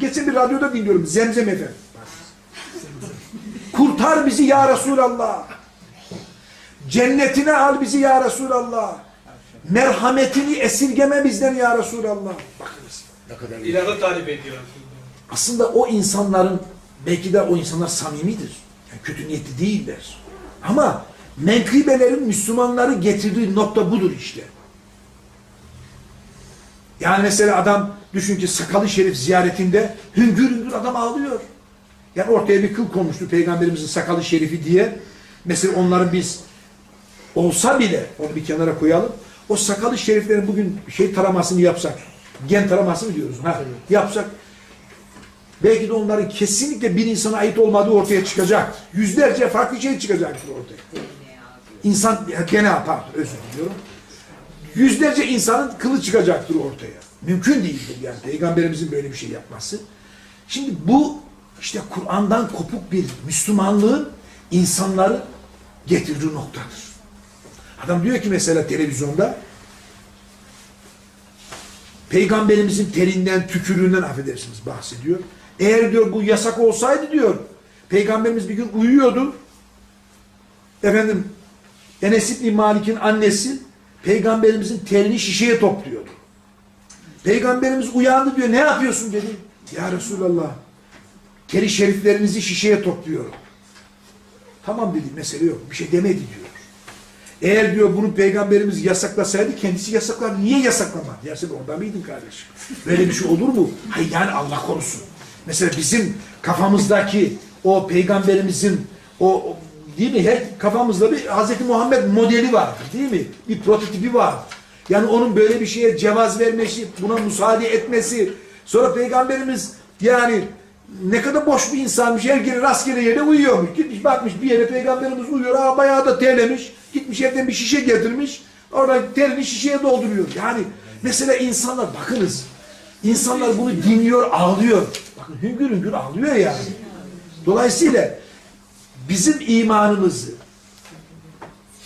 Geçen bir radyoda dinliyorum Zemzem efendim. Kurtar bizi ya Resulallah. Cennetine al bizi ya Resulallah. Merhametini esirgeme bizden ya Resulallah. Bakınız. Ne kadar. İlahı talep ediyor. Aslında o insanların belki de o insanlar samimidir. Yani kötü niyetli değiller. Ama menkıbelerin Müslümanları getirdiği nokta budur işte. Yani mesela adam düşün ki sakalı şerif ziyaretinde hüngür hüngür adam ağlıyor. Yani ortaya bir kıl konmuştu peygamberimizin sakalı şerifi diye. Mesela onların biz olsa bile onu bir kenara koyalım. O sakalı şeriflerin bugün şey taramasını yapsak, gen taraması mı diyoruz? Ha, yapsak belki de onların kesinlikle bir insana ait olmadığı ortaya çıkacak. Yüzlerce farklı şey çıkacaktır ortaya. İnsan, DNA pardon özür diliyorum. Yüzlerce insanın kılı çıkacaktır ortaya. Mümkün değildir yani peygamberimizin böyle bir şey yapması. Şimdi bu işte Kur'an'dan kopuk bir Müslümanlığın insanları getirdiği noktadır. Adam diyor ki mesela televizyonda peygamberimizin terinden, tükürüğünden affedersiniz bahsediyor. Eğer diyor bu yasak olsaydı diyor peygamberimiz bir gün uyuyordu. Efendim Enes İbni Malik'in annesi peygamberimizin terini şişeye topluyordu. Peygamberimiz uyandı diyor ne yapıyorsun dedi. Ya Resulallah teri şeriflerinizi şişeye topluyorum. Tamam dedi mesele yok bir şey demedi diyor. Eğer diyor bunu peygamberimiz yasaklasaydı kendisi yasaklar. Niye yasaklamadı? Ya sen orada mıydın kardeşim? Böyle bir şey olur mu? Hayır yani Allah korusun. Mesela bizim kafamızdaki o peygamberimizin o, o değil mi? Her kafamızda bir Hazreti Muhammed modeli vardır değil mi? Bir prototipi var. Yani onun böyle bir şeye cevaz vermesi, buna müsaade etmesi. Sonra peygamberimiz yani ne kadar boş bir insanmış. Her gün rastgele yere uyuyormuş. Gitmiş bakmış bir yere peygamberimiz uyuyor. Aa, bayağı da terlemiş. Gitmiş evden bir şişe getirmiş. Oradan terini şişeye dolduruyor. Yani mesela insanlar bakınız. İnsanlar bunu dinliyor, ağlıyor. Bakın hüngür hüngür ağlıyor yani. Dolayısıyla bizim imanımızı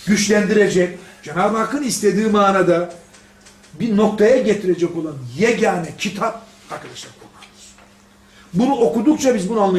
güçlendirecek, Cenab-ı Hakk'ın istediği manada bir noktaya getirecek olan yegane kitap arkadaşlar Kur'an'dır. Bunu okudukça biz bunu anlayacağız.